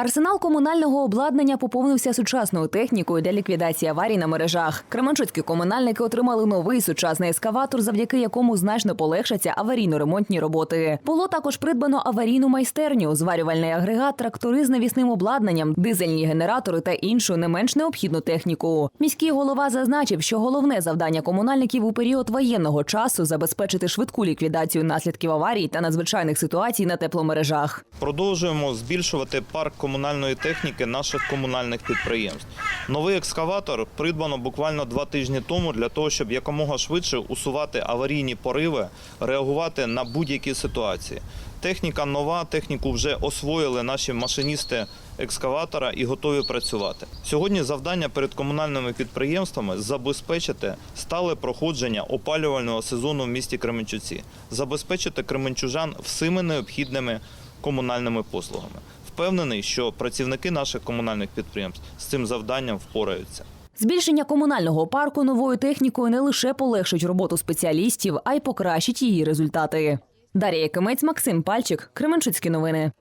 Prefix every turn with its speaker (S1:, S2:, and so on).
S1: Арсенал комунального обладнання поповнився сучасною технікою для ліквідації аварій на мережах. Кременчуцькі комунальники отримали новий сучасний ескаватор, завдяки якому значно полегшаться аварійно-ремонтні роботи. Було також придбано аварійну майстерню, зварювальний агрегат, трактори з навісним обладнанням, дизельні генератори та іншу не менш необхідну техніку. Міський голова зазначив, що головне завдання комунальників у період воєнного часу забезпечити швидку ліквідацію наслідків аварій та надзвичайних ситуацій на тепломережах.
S2: Продовжуємо збільшувати парк комунальної техніки наших комунальних підприємств. Новий екскаватор придбано буквально два тижні тому для того, щоб якомога швидше усувати аварійні пориви, реагувати на будь-які ситуації. Техніка нова, техніку вже освоїли наші машиністи екскаватора і готові працювати. Сьогодні завдання перед комунальними підприємствами забезпечити стале проходження опалювального сезону в місті Кременчуці, забезпечити кременчужан всіми необхідними комунальними послугами. Впевнений, що працівники наших комунальних підприємств з цим завданням впораються.
S1: Збільшення комунального парку новою технікою не лише полегшить роботу спеціалістів, а й покращить її результати. Дар'я Якимець, Максим Пальчик, Кременчуцькі новини.